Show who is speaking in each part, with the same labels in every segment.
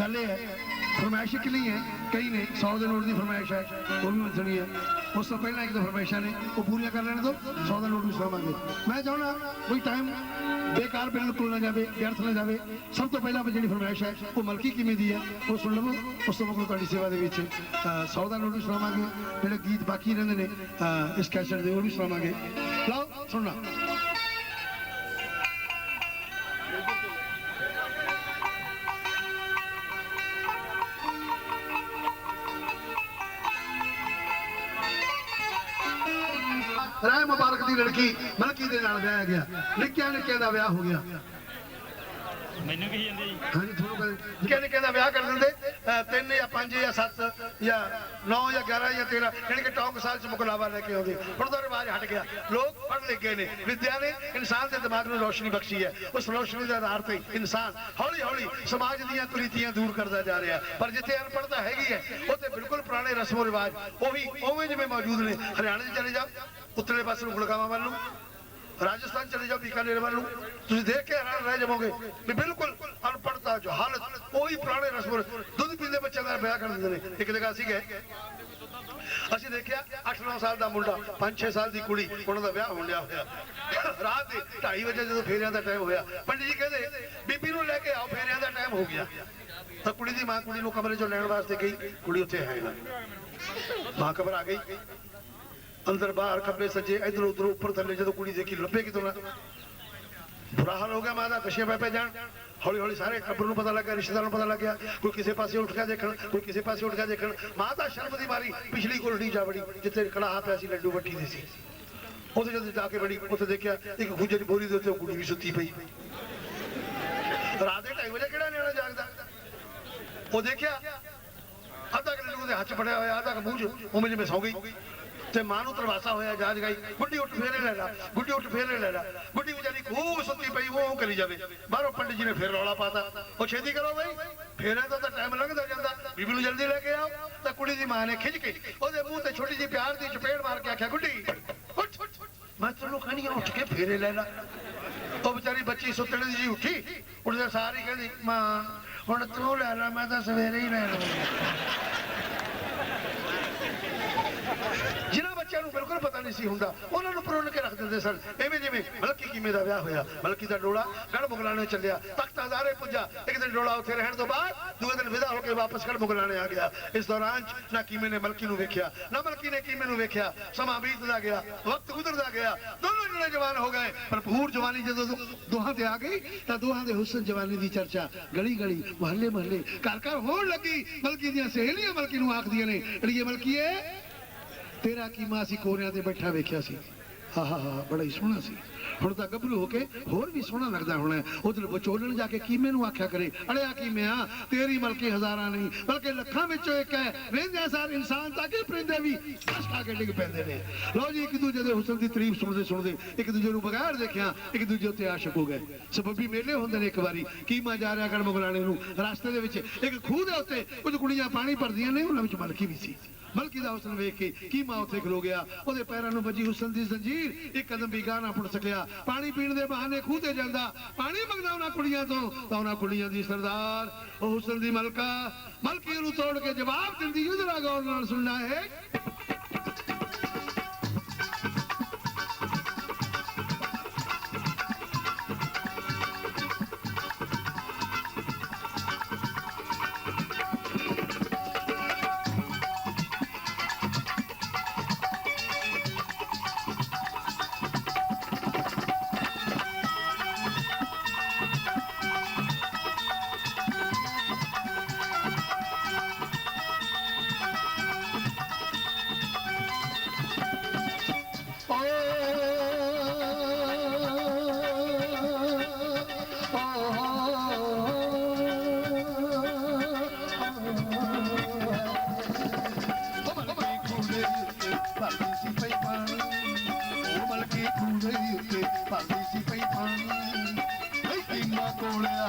Speaker 1: ਗੱਲ ਇਹ ਹੈ, ਫਰਮਾਇਸ਼ ਇੱਕ ਹੈ, ਕਈ ਨੇ 100 ਦੇ ਨੋਟ ਦੀ ਫਰਮਾਇਸ਼ ਹੈ, ਉਹ ਵੀ ਮੰਨਣੀ ਹੈ। ਉਸ ਤੋਂ ਪਹਿਲਾਂ ਇੱਕ ਦੋ ਫਰਮਾਇਸ਼ਾਂ ਨੇ, ਉਹ ਪੂਰੀਆਂ ਕਰ ਲੈਣ ਦੋ 100 ਦਾ ਨੋਟ ਵੀ ਸੁਣਾਵਾਂਗੇ। ਮੈਂ ਚਾਹੁੰਦਾ ਕੋਈ ਟਾਈਮ ਬੇਕਾਰ ਬਿਲਕੁਲ ਨਾ ਜਾਵੇ, ਵਿਅਰਥ ਨਾ ਜਾਵੇ। ਸਭ ਤੋਂ ਪਹਿਲਾਂ ਜਿਹੜੀ ਫਰਮਾਇਸ਼ ਹੈ, ਉਹ ਮਲਕੀ ਕਿਵੇਂ ਦੀ ਹੈ, ਉਹ ਸੁਣ ਲਵੋ। ਉਸ ਤੋਂ ਬਾਅਦ ਤੁਹਾਡੀ ਸੇਵਾ ਦੇ ਵਿੱਚ 100 ਦਾ ਨੋਟ ਵੀ ਸੁਣਾਵਾਂਗੇ। ਜਿਹੜੇ ਗੀਤ ਬਾਕੀ ਰਹਿੰਦੇ ਨੇ ਇਸ ਕੈਸਟ ਦੇ, ਉਹ ਵੀ ਸੁਣਾਵਾਂਗੇ। ਲਓ, ਸੁਣਨਾ। ਰਾਏ ਮੁਬਾਰਕ ਦੀ ਲੜਕੀ ਮਲਕੀ ਦੇ ਨਾਲ ਵਿਆਹਿਆ ਗਿਆ? ਨਿੱਕਿਆ ਨਿੱਕਿਆ ਦਾ ਵਿਆਹ ਹੋ ਗਿਆ।
Speaker 2: ਮੈਨੂੰ ਕਹੀ ਜਾਂਦੇ ਜੀ
Speaker 1: ਹਾਂਜੀ ਤੁਹਾਨੂੰ ਨਿੱਕਿਆ ਨਿੱਕਿਆ ਦਾ ਵਿਆਹ ਕਰ ਦਿੰਦੇ ਤਿੰਨ ਜਾਂ ਪੰਜ ਜਾਂ ਸੱਤ ਜਾਂ 9 ਜਾਂ 11 ਜਾਂ 13 ਯਾਨੀ ਕਿ ਟੌਕ ਸਾਲ ਚ ਮੁਕਲਾਵਾ ਲੈ ਕੇ ਆਉਂਦੇ। ਹੁਣ ਤਾਂ ਰਿਵਾਜ ਹਟ ਗਿਆ। ਲੋਕ ਪੜ੍ਹ ਲਿਖ ਨੇ। ਵਿਦਿਆ ਨੇ ਇਨਸਾਨ ਦੇ ਦਿਮਾਗ ਨੂੰ ਰੋਸ਼ਨੀ ਬਖਸ਼ੀ ਹੈ। ਉਸ ਰੋਸ਼ਨੀ ਦੇ ਆਧਾਰ ਤੇ ਇਨਸਾਨ ਹੌਲੀ ਹੌਲੀ ਸਮਾਜ ਦੀਆਂ ਕੁਰੀਤੀਆਂ ਦੂਰ ਕਰਦਾ ਜਾ ਰਿਹਾ। ਪਰ ਜਿੱਥੇ ਅਨਪੜ੍ਹਤਾ ਹੈਗੀ ਹੈ ਉੱਥੇ ਬਿਲਕੁਲ ਪੁਰਾਣੇ ਰਸਮੋ ਰਿਵਾਜ ਉਹੀ ਉਵੇਂ ਜਿਵੇਂ ਮੌਜੂਦ ਨੇ। ਹਰਿਆਣੇ 'ਚ ਚਲੇ ਜਾਓ। ਉੱਤਰਲੇ ਪਾਸੇ ਨੂੰ ਗੁੜਗਾਵਾਂ ਵੱਲ ਨੂੰ, ਰਾਜਸਥਾਨ ਚਲੇ ਜਾਓ, ਬੀਕਾਨੇਰ ਵੱਲ ਨੂੰ। ਤੁਸੀਂ ਦੇਖ ਕੇ ਹੈਰਾਨ ਰਹਿ ਜਾਵੋਗੇ ਵੀ ਬਿਲਕੁਲ ਅਨਪੜਤਾ ਜੋ ਹਾਲਤ ਉਹੀ ਪੁਰਾਣੇ ਰਸਮ ਦੁੱਧ ਪੀਂਦੇ ਬੱਚਿਆਂ ਦਾ ਵਿਆਹ ਕਰ ਦਿੰਦੇ ਨੇ। ਇੱਕ ਜਗ੍ਹਾ ਅਸੀਂ ਗਏ, ਅਸੀਂ ਦੇਖਿਆ 8-9 ਸਾਲ ਦਾ ਮੁੰਡਾ 5-6 ਸਾਲ ਦੀ ਕੁੜੀ, ਉਹਨਾਂ ਦਾ ਵਿਆਹ ਹੋਣ ਲਿਆ ਹੋਇਆ। ਰਾਤ ਦੇ 2:30 ਵਜੇ ਜਦੋਂ ਫੇਰਿਆਂ ਦਾ ਟਾਈਮ ਹੋਇਆ, ਪੰਡਿਤ ਜੀ ਕਹਿੰਦੇ, ਬੀਬੀ ਨੂੰ ਲੈ ਕੇ ਆਓ, ਫੇਰਿਆਂ ਦਾ ਟਾਈਮ ਹੋ ਗਿਆ। ਤਾਂ ਕੁੜੀ ਦੀ ਮਾਂ ਕੁੜੀ ਨੂੰ ਕਮਰੇ ਚੋਂ ਲੈਣ ਵਾਸਤੇ ਗਈ, ਕੁੜੀ ਉੱਥੇ ਹੈ ਨਾ। ਮਾਂ ਘਬਰਾ ਗਈ। ਅੰਦਰ ਬਾਹਰ ਖੱਬੇ ਸੱਜੇ, ਇਧਰ ਉਧਰ ਉੱਪਰ ਥੱਲੇ, ਜਦੋਂ ਕੁੜੀ ਦੇਖੀ ਲੱਭੇ ਕਿਤੋਂ ਨਾ ਬੁਰਾ ਹਾਲ ਹੋ ਗਿਆ ਮਾਂ ਕਸ਼ੇ ਪੈ ਪੈ ਜਾਣ। ਹੌਲੀ ਹੌਲੀ ਸਾਰੇ ਟੱਬਰ ਨੂੰ ਪਤਾ ਲੱਗਾ ਰਿਸ਼ਤੇਦਾਰ ਨੂੰ ਪਤਾ ਲੱਗਿਆ, ਕੋਈ ਕਿਸੇ ਪਾਸੇ ਉੱਠ ਕੇ ਦੇਖਣ, ਕੋਈ ਕਿਸੇ ਪਾਸੇ ਉੱਠ ਕੇ ਦੇਖਣ। ਮਾਂ ਸ਼ਰਮ ਦੀ ਮਾਰੀ, ਪਿਛਲੀ ਕੋਲੜੀ ਜਾ ਵੜੀ ਜਿੱਥੇ ਕੜਾਹਾ ਪਿਆ ਸੀ, ਲੱਡੂ ਵੱਟੀ ਦੇ ਸੀ। ਉੱਥੇ ਜਦੋਂ ਜਾ ਕੇ ਵੜੀ ਉੱਥੇ ਦੇਖਿਆ ਇੱਕ ਖੂਜੇ ਦੀ ਬੋਰੀ ਦੇ ਉੱਤੇ ਉਹ ਕੁੜੀ ਵੀ ਸੁੱਤੀ ਪਈ। ਰਾਤ ਦੇ ਢਾਈ ਵਜੇ ਕਿਹੜਾ ਨਿਆਣਾ ਜਾਗਦਾ? ਉਹ ਦੇਖਿਆ, ਅੱਧਾ ਕਿ ਲੱਡੂ ਦੇ ਹੱਥ ਫੜਿਆ ਹੋਇਆ, ਅੱਧਾ ਕਿ ਮੂੰਹ 'ਚ ਉਵੇਂ ਜਿਵੇਂ ਸੌ ਗਈ। ਤੇ ਮਾਂ ਨੂੰ ਤਰਵਾਸਾ ਹੋਇਆ ਜਾ ਜਗਾਈ ਗੁੱਡੀ ਉੱਠ ਫੇਰੇ ਲੈ ਲਾ, ਗੁੱਡੀ ਉੱਠ ਫੇਰੇ ਲੈ ਲਾ। ਗੁੱਡੀ ਵਿਚਾਰੀ ਖੂਬ ਸੁੱਤੀ ਪਈ, ਉਹ ਕਰੀ ਜਾਵੇ। ਬਾਹਰੋਂ ਪੰਡਿਤ ਜੀ ਨੇ ਫੇਰ ਰੌਲਾ ਪਾਤਾ। ਉਹ ਛੇਤੀ ਕਰੋ ਬਈ। ਫੇਰੇ ਦਾ ਤਾਂ ਟਾਈਮ ਲੰਘਦਾ ਜਾਂਦਾ। ਬੀਬੀ ਨੂੰ ਜਲਦੀ ਲੈ ਕੇ ਆਓ। ਤਾਂ ਕੁੜੀ ਦੀ ਮਾਂ ਨੇ ਖਿੱਚ ਕੇ ਉਹਦੇ ਮੂੰਹ ਤੇ ਛੋਟੀ ਜਿਹੀ ਪਿਆਰ ਦੀ ਚਪੇੜ ਮਾਰ ਕੇ ਆਖਿਆ, ਗੁੱਡੀ, ਉੱਠ। ਮੈਂ ਤੈਨੂੰ ਕਹਿੰਦੀ ਉੱਠ ਕੇ ਫੇਰੇ ਲੈ ਲਾ। ਉਹ ਵਿਚਾਰੀ ਬੱਚੀ ਸੁੱਤਣ ਦੀ ਜੀ ਉੱਠੀ। ਉੱਠਦੇ ਸਾਰੀ ਕਹਿੰਦੀ, ਮਾਂ, ਹੁਣ ਤੂੰ ਲੈ ਲੈ, ਮੈਂ ਤਾਂ ਸਵੇਰੇ ਹੀ ਲੈ ਲਵਾਂ ਬੱਚਿਆਂ ਨੂੰ ਬਿਲਕੁਲ ਪਤਾ ਨਹੀਂ ਸੀ ਹੁੰਦਾ। ਉਹਨਾਂ ਨੂੰ ਪਰੋਣ ਕੇ ਰੱਖ ਦਿੰਦੇ ਸਨ। ਐਵੇਂ ਜਿਵੇਂ ਮਲਕੀ ਕਿਵੇਂ ਦਾ ਵਿਆਹ ਹੋਇਆ, ਮਲਕੀ ਦਾ ਡੋਲਾ ਗੜ ਮੁਗਲਾਣੇ ਚੱਲਿਆ, ਤਖਤ ਹਜ਼ਾਰੇ ਪੁੱਜਾ, ਇੱਕ ਦਿਨ ਡੋਲਾ ਉੱਥੇ ਰਹਿਣ ਤੋਂ ਬਾਅਦ ਦੂਏ ਦਿਨ ਵਿਦਾ ਹੋ ਕੇ ਵਾਪਸ ਗੜ ਮੁਗਲਾਣੇ ਆ ਗਿਆ। ਇਸ ਦੌਰਾਨ ਨਾ ਕੀਮੇ ਨੇ ਮਲਕੀ ਨੂੰ ਵੇਖਿਆ, ਨਾ ਮਲਕੀ ਨੇ ਕੀਮੇ ਨੂੰ ਵੇਖਿਆ, ਸਮਾਂ ਬੀਤਦਾ ਗਿਆ, ਵਕਤ ਗੁਜ਼ਰਦਾ ਗਿਆ। ਦੋਨੋਂ ਜਣੇ ਜਵਾਨ ਹੋ ਗਏ ਭਰਪੂਰ ਜਵਾਨੀ ਜਦੋਂ ਦੋਹਾਂ ਤੇ ਆ ਗਈ, ਤਾਂ ਦੋਹਾਂ ਦੇ ਹੁਸਨ ਜਵਾਨੀ ਦੀ ਚਰਚਾ ਗਲੀ ਗਲੀ, ਮਹੱਲੇ ਮਹੱਲੇ, ਘਰ ਘਰ ਹੋਣ ਲੱਗੀ। ਮਲਕੀ ਦੀਆਂ ਸਹੇਲੀਆਂ ਮਲਕੀ ਨੂੰ ਆਖਦੀਆਂ ਨੇ, ਅੜੀਏ ਮਲਕੀਏ ਤੇਰਾ ਕੀਮਾ ਅਸੀਂ ਕੋਰਿਆਂ ਤੇ ਬੈਠਾ ਵੇਖਿਆ ਸੀ। ਹਾ ਹਾ, ਬੜਾ ਹੀ ਸੋਹਣਾ ਸੀ। ਹੁਣ ਤਾਂ ਗੱਭਰੂ ਹੋ ਕੇ ਹੋਰ ਵੀ ਸੋਹਣਾ ਲੱਗਦਾ ਹੋਣਾ ਉਧਰ ਵਿਚੋਲਣ ਜਾ ਕੇ ਕੀਮੇ ਨੂੰ ਆਖਿਆ ਕਰੇ? ਅੜਿਆ ਕੀਮਿਆ ਤੇਰੀ ਮਲਕੀ ਹਜ਼ਾਰਾਂ ਨਹੀਂ, ਬਲਕਿ ਲੱਖਾਂ ਵਿੱਚੋਂ ਇੱਕ ਹੈ। ਰਹਿੰਦੇ ਸਾਰ ਇਨਸਾਨ ਤਾਂ ਕਿ ਪਰਿੰਦੇ ਵੀ ਕਸ ਕੇ ਡਿੱਗ ਪੈਂਦੇ ਨੇ। ਲਓ ਜੀ, ਇੱਕ ਦੂਜੇ ਦੇ ਹੁਸਨ ਦੀ ਤਾਰੀਫ ਸੁਣਦੇ ਸੁਣਦੇ, ਇੱਕ ਦੂਜੇ ਨੂੰ ਬਗੈਰ ਦੇਖਿਆ, ਇੱਕ ਦੂਜੇ ਉੱਤੇ ਆਸ਼ਕ ਹੋ ਗਏ। ਸਬੱਬੀ ਮੇਲੇ ਹੁੰਦੇ ਨੇ ਇੱਕ ਵਾਰੀ। ਕੀਮਾ ਜਾ ਰਿਹਾ ਗੜ ਮੁਗਲਾਣੇ ਨੂੰ? ਰਸਤੇ ਦੇ ਵਿੱਚ ਇੱਕ ਖੂਹ ਦੇ ਉੱਤੇ ਕੁਝ ਕੁੜੀਆਂ ਪਾਣੀ ਭਰਦੀਆਂ ਨੇ, ਉਹਨਾਂ ਵਿੱਚ ਮਲਕੀ ਵੀ ਸੀ। ਮਲਕੀ ਦਾ ਹੁਸਨ ਵੇਖ ਕੇ ਕੀ ਮਾਂ ਉੱਥੇ ਖਲੋ ਗਿਆ। ਉਹਦੇ ਪੈਰਾਂ ਨੂੰ ਵੱਜੀ ਹੁਸਨ ਦੀ ਜ਼ੰਜੀਰ। ਇੱਕ ਕਦਮ ਵੀ ਗਾਹ ਨਾ ਪੁੱਟ ਸਕਿਆ। ਪਾਣੀ ਪੀਣ ਦੇ ਬਹਾਨੇ ਖੂਹ ਤੇ ਜਾਂਦਾ। ਪਾਣੀ ਮੰਗਦਾ ਉਹਨਾਂ ਕੁੜੀਆਂ ਤੋਂ। ਤਾਂ ਉਹਨਾਂ ਕੁੜੀਆਂ ਦੀ ਸਰਦਾਰ, ਉਹ ਹੁਸਨ ਦੀ ਮਲਕਾ। ਮਲਕੀ ਨੂੰ ਤੋੜ ਕੇ ਜਵਾਬ ਦਿੰਦੀ ਜਰਾ ਗੌਰ ਨਾਲ ਸੁਣਨਾ ਹੈ।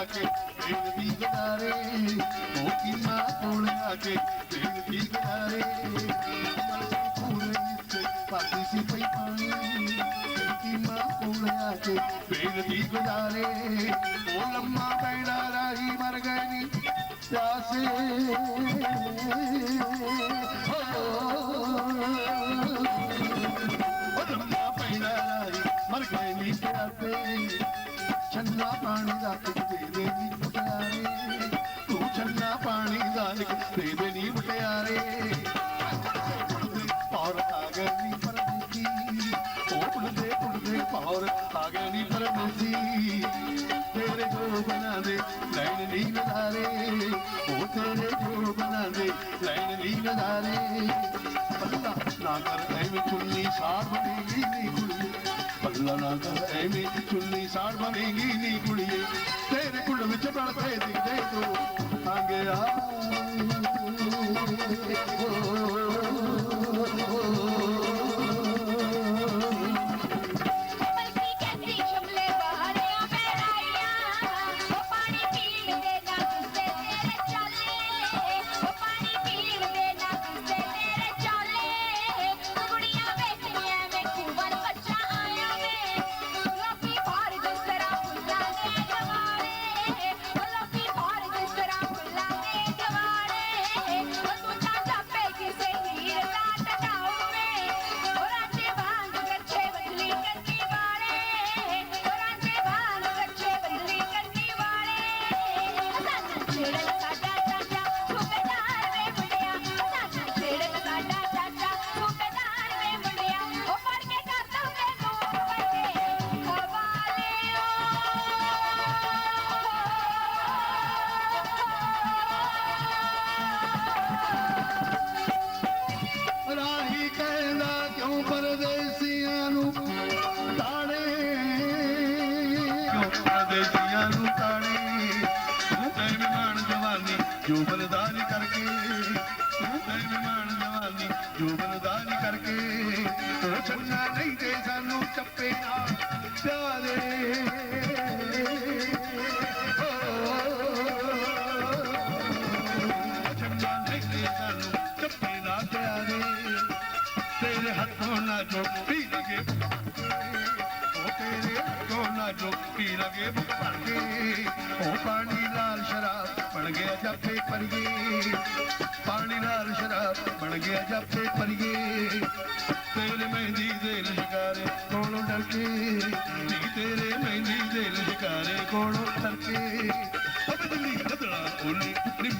Speaker 3: ਕੇ ਬੇਨਤੀ ਗੁਜ਼ਾਰੇ ਉਹ ਕੀਮਾ ਕੋਲ ਆ ਕੇ ਬੇਨਤੀ ਗੁਜ਼ਾਰੇ ਮਲਕੀ ਪੂਰੇ ਸੀ ਪਈ ਪਾਣੀ ਕੀਮਾ ਕੋਲ ਆ ਕੇ ਬੇਨਤੀ ਗੁਜ਼ਾਰੇ ਉਹ ਲੰਮਾ ਪੈੜਾ ਰਾਹੀ ਮਰ ਗਏ ਨੀ ਛੰਨਾ
Speaker 1: ਪਾਣੀ ਦਾ ਇੱਕ ਦੇ ਦੇ ਮੁਟਿਆਰੇ। ਤੂੰ ਛੰਨਾ ਪਾਣੀ ਦਾ ਇੱਕ ਦੇ ਦੇ ਨੀ ਮੁਟਿਆਰੇ। ਔਰ ਆ ਗਏ ਨੀ ਪਰਦੇਸੀ ਉਹ ਪੁੱਲਦੇ ਪੁੱਲਦੇ ਔਰ ਆ ਨੀ ਪਰਦੇਸੀ ਤੇਰੇ ਜੋਗਨਾਂ ਬਣਾਦੇ ਲੈਣ ਨੀ ਨਜ਼ਾਰੇ ਉਹ ਤੇਰੇ ਜੋਗਨਾਂ ਬਣਾਦੇ ਲੈਣ ਨੀ ਨਜ਼ਾਰੇ ਅੱਲਾ ਨਾ ਕਰ ਐਵੇਂ ਕੁੱਲੀ ਸਾਰ ਬਣੀ ਨੀ ਐਵੇਂ ਚੁੰਨੀ ਸਾੜ ਬਣੇਗੀ ਨੀ ਕੁੜੀਏ ਤੇਰੇ ਕੁਲ ਵਿੱਚ ਬੜਦੇ ਦਿਖਦੇ ਤੂੰ ਆ। ਗਿਆ
Speaker 4: Oh, ਕੇ
Speaker 1: ਸਾਨੂੰ ਚੱਪੇ ਨਾ ਪਿਆਰੇ। ਜੋ ਪੀ ਲਗੇ ਉਹ ਤੇਰੇ ਹੱਥੋਂ ਨਾ ਜੋ ਪੀ ਲਗੇ ਭਰ ਕੇ। ਉਹ ਪਾਣੀ ਨਾਲ ਸ਼ਰਾਬ ਬਣ ਗਿਆ ਜਾਪੇ ਪਰਿਏ ਪਾਣੀ ਨਾਲ ਸ਼ਰਾਬ ਬਣ ਗਿਆ ਜਾਪੇ ਪਰਿਏ ਤੇਰੇ ਮਹਿੰਦੀ करके जी तेरे मैं जी तेरे करे कोड़ो करके अब दिल्ली बदला उन्हें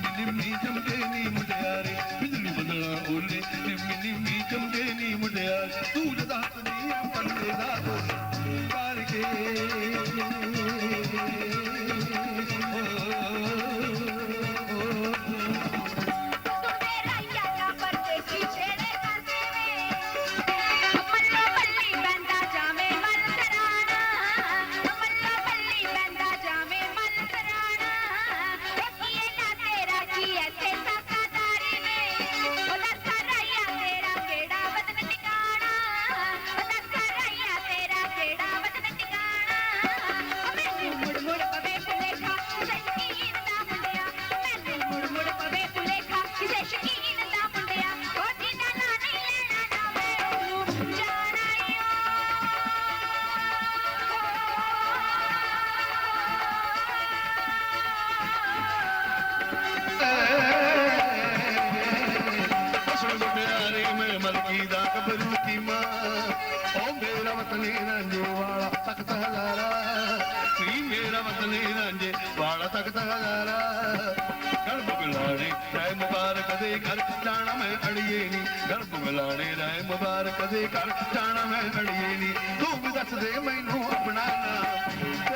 Speaker 1: ਬਲਾੜੇ ਦਾ ਮੁਬਾਰਕ ਦੇ ਘਰ, ਜਾਣਾ ਮੈਂ ਅੜੀਏ ਨਹੀਂ ਤੂੰ ਵੀ ਦੱਸ ਦੇ ਮੈਨੂੰ ਆਪਣਾ ਨਾਮ